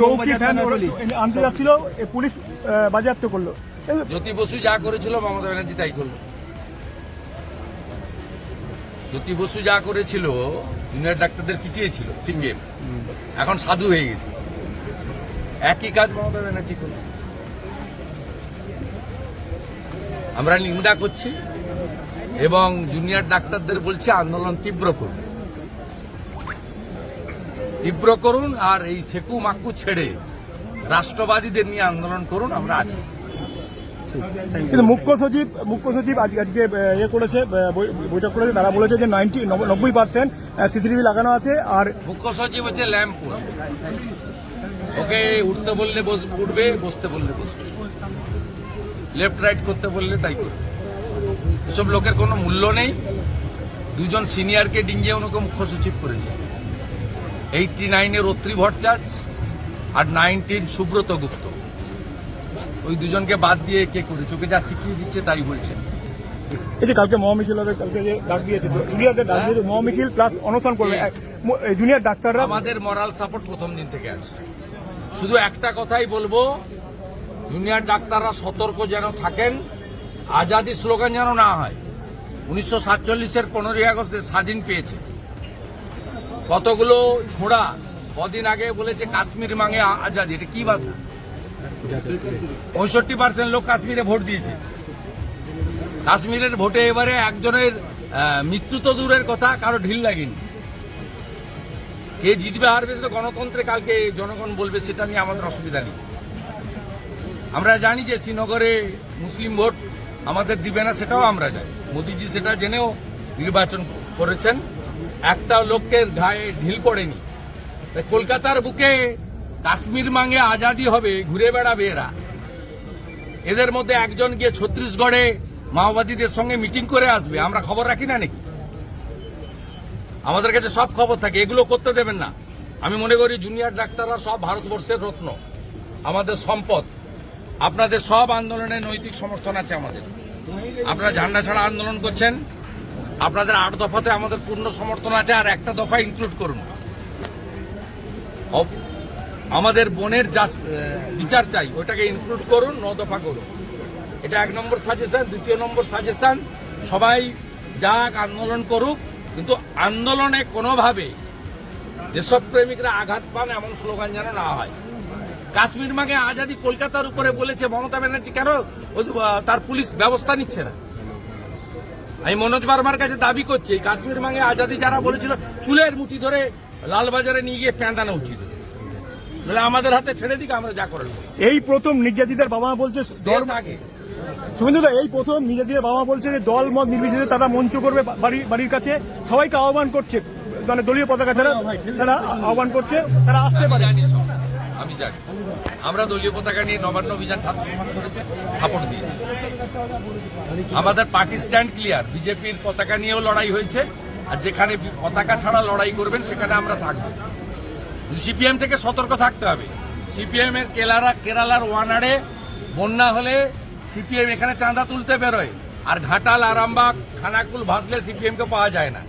চৌকি ফ্যান। আনতে যাচ্ছিল পুলিশ বাজেয়াপ্ত করল। জ্যোতি বসু যা করেছিল মমতা ব্যানার্জি তাই করল। জ্যোতি বসু যা করেছিল জুনিয়র ডাক্তারদের পিটিয়েছিল সিপিএম। এখন সাধু হয়ে গেছে। একই কাজ মমতা ব্যানার্জি করল। আমরা নিন্দা করছি এবং জুনিয়র ডাক্তারদের বলছি আন্দোলন তীব্র করুন তীব্র করুন আর এই সেকু মাকু ছেড়ে রাষ্ট্রবাদীদের নিয়ে আন্দোলন করুন আমরা আছি। কিন্তু মুখ্য সচিব মুখ্য সচিব আজকে আজকে ইয়ে করেছে বৈঠক করেছে তারা বলেছে যে নাইনটি নব্বই পার্সেন্ট সিসিটিভি লাগানো আছে আর মুখ্য সচিব হচ্ছে ল্যাম্প পোস্ট। ওকে উঠতে বললে উঠবে বসতে বললে বসবে। লেফট রাইট করতে বললে তাই করবে। এসব লোকের কোনো মূল্য নেই। দুজন সিনিয়রকে ডিঙ্গিয়ে ওনাকে মুখ্য সচিব করেছে। এইটটি নাইনের অত্রি ভট্টাচ আর নাইনটিন সুব্রত গুপ্ত। ওই দুজনকে বাদ দিয়ে কে করে চোখে যা শিখিয়ে দিচ্ছে তাই বলছেন এই যে কালকে মহামিছিল হবে কালকে যে ডাক দিয়েছে তো জুনিয়রদের ডাক দিয়েছে মহামিছিল প্লাস অনশন করবে। এক- ম- জুনিয়র ডাক্তাররা আমাদের মরাল সাপোর্ট প্রথম দিন থেকে আছে। শুধু একটা কথাই বলব জুনিয়র ডাক্তাররা সতর্ক যেন থাকেন আজাদি স্লোগান যেন না হয়। উনিশশো সাতচল্লিশের পনেরোই আগস্টে স্বাধীন পেয়েছে। কতগুলো ছোড়া কদিন আগে বলেছে কাশ্মীর মাঙে আজাদি। এটা কি ভাষা পঁয়ষট্টি পার্সেন্ট লোক কাশ্মীরে ভোট দিয়েছে। কাশ্মীরের ভোটে এবারে একজনের মৃত্যু তো দূরের কথা, কারও ঢিল লাগেনি। কে জিতবে হারবে সেটা গণতন্ত্রে কালকে জনগণ বলবে, সেটা নিয়ে আমাদের অসুবিধা নেই। আমরা জানি যে শ্রীনগরে মুসলিম ভোট আমাদের দিবে না, সেটাও আমরা জানি। মোদিজি সেটা জেনেও নির্বাচন করেছেন। একটা লোকের গায়ে ঢিল পড়েনি। কলকাতার বুকে কাশ্মীর মাঙ্গে আজাদি হবে, ঘুরে বেড়াবে এরা। এদের মধ্যে একজন গিয়ে ছত্তিশগড়ে মাওবাদীদের সঙ্গে মিটিং করে আসবে। আমরা খবর রাখি না নাকি? আমাদের কাছে সব খবর থাকে, এগুলো করতে দেবেন না। আমি মনে করি জুনিয়র ডাক্তাররা সব ভারতবর্ষের রত্ন, আমাদের সম্পদ। আপনাদের সব আন্দোলনে নৈতিক সমর্থন আছে আমাদের। আপনারা ঝান্ডা ছাড়া আন্দোলন করছেন আপনাদের আট দফাতে আমাদের পূর্ণ সমর্থন আছে, আর একটা দফা ইনক্লুড করুন। আমাদের বোনের যা বিচার চাই ওটাকে ইনক্লুড করুন, ন দফা করুন। এটা এক নম্বর সাজেশন দ্বিতীয় নম্বর সাজেশন সবাই যাক, আন্দোলন করুক, কিন্তু আন্দোলনে কোনোভাবে দেশপ্রেমিকরা আঘাত পান এমন স্লোগান যেন না হয়। কাশ্মীর মাগে আজাদি কলকাতার উপরে বলেছে মমতা ব্যানার্জি, কেন? তার পুলিশ ব্যবস্থা নিচ্ছে না। আমি মনোজ বার্মার কাছে দাবি করছি এই কাশ্মীর মাগে আজাদি যারা বলেছিল চুলের মুঠি ধরে লালবাজারে নিয়ে গিয়ে প্যাঁদানো উচিত। তাহলে আমাদের হাতে ছেড়ে দিকে আমরা যা করব। এই প্রথম নির্যাতিতার বাবা বলছে আগে। শুভেন্দুদা এই প্রথম নির্যাতিতার বাবা বলছে যে দল মত নির্বিশেষে তারা মঞ্চ করবে বাড়ির বাড়ির কাছে। সবাইকে আহ্বান করছে মানে দলীয় পতাকা ছাড়া তারা আহ্বান করছে। তারা আসতে পারে। আমি জানি। আমরা দলীয় পতাকা নিয়ে নবান্ন অভিযান ছাত্র সমাজ করেছে সাপোর্ট দিয়েছি। আমাদের পার্টি স্ট্যান্ড ক্লিয়ার বিজেপির পতাকা নিয়েও লড়াই হয়েছে, আর যেখানে পতাকা ছাড়া লড়াই করবেন, সেখানে আমরা থাকব। সিপিএম থেকে সতর্ক থাকতে হবে। সিপিএম এর কেলারা, কেরালার ওয়ানারে বন্যা হলে সিপিএম এখানে চাঁদা তুলতে বেরোয়, আর ঘাটাল, আরামবাগ, খানাকুল ভাসলে সিপিএম কে পাওয়া যায় না।